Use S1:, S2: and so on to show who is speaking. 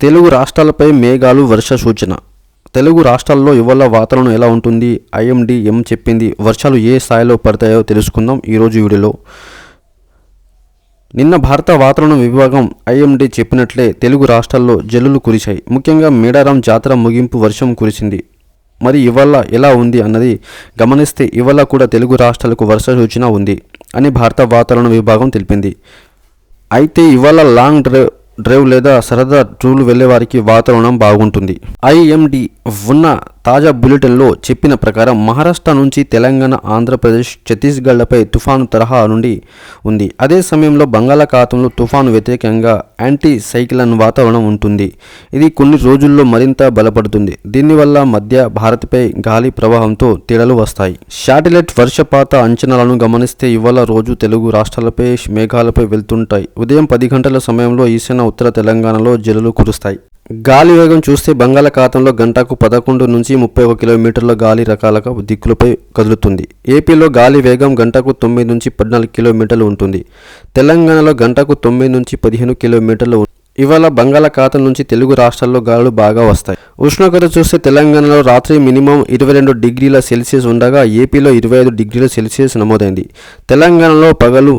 S1: తెలుగు రాష్ట్రాలపై మేఘాలు వర్ష సూచన. తెలుగు రాష్ట్రాల్లో ఇవాళ వాతావరణం ఎలా ఉంటుంది? ఐఎండి ఏం చెప్పింది? వర్షాలు ఏ స్థాయిలో పడతాయో తెలుసుకుందాం ఈరోజు వీడియోలో. నిన్న భారత వాతావరణ విభాగం ఐఎండీ చెప్పినట్లే తెలుగు రాష్ట్రాల్లో జల్లులు కురిశాయి. ముఖ్యంగా మేడారం జాతర ముగింపు వర్షం కురిసింది. మరి ఇవాళ ఎలా ఉంది అన్నది గమనిస్తే ఇవాళ కూడా తెలుగు రాష్ట్రాలకు వర్ష సూచన ఉంది అని భారత వాతావరణ విభాగం తెలిపింది. అయితే ఇవాళ లాంగ్ డ్రైవ్ డ్రైవ్ లేదా సరదా టూర్లు వెళ్ళేవారికి వాతావరణం బాగుంటుంది. ఐఎండి ఉన్న తాజా బులెటిన్లో చెప్పిన ప్రకారం మహారాష్ట్ర నుంచి తెలంగాణ ఆంధ్రప్రదేశ్ ఛత్తీస్గఢ్లపై తుఫాను తరహా నుండి ఉంది. అదే సమయంలో బంగాళాఖాతంలో తుఫాను వ్యతిరేకంగా యాంటీ సైక్లన్ వాతావరణం ఉంటుంది. ఇది కొన్ని రోజుల్లో మరింత బలపడుతుంది. దీనివల్ల మధ్య భారత్పై గాలి ప్రవాహంతో తేడలు వస్తాయి. శాటిలైట్ వర్షపాత అంచనాలను గమనిస్తే ఇవాళ రోజు తెలుగు రాష్ట్రాలపై మేఘాలపై వెళ్తుంటాయి. ఉదయం పది గంటల సమయంలో ఈశాన్య ఉత్తర తెలంగాణలో జల్లులు కురుస్తాయి. గాలి వేగం చూస్తే బంగాళాఖాతంలో గంటకు పదకొండు నుంచి ముప్పై ఒక కిలోమీటర్ల గాలి రకాల దిక్కులపై కదులుతుంది. ఏపీలో గాలి వేగం గంటకు తొమ్మిది నుంచి పద్నాలుగు కిలోమీటర్లు ఉంటుంది. తెలంగాణలో గంటకు తొమ్మిది నుంచి పదిహేను కిలోమీటర్లు ఇవాళ బంగాళాఖాతం నుంచి తెలుగు రాష్ట్రాల్లో గాలులు బాగా వస్తాయి. ఉష్ణోగ్రత చూస్తే తెలంగాణలో రాత్రి మినిమం ఇరవై రెండు డిగ్రీల సెల్సియస్ ఉండగా ఏపీలో ఇరవై ఐదు డిగ్రీల సెల్సియస్ నమోదైంది. తెలంగాణలో పగలు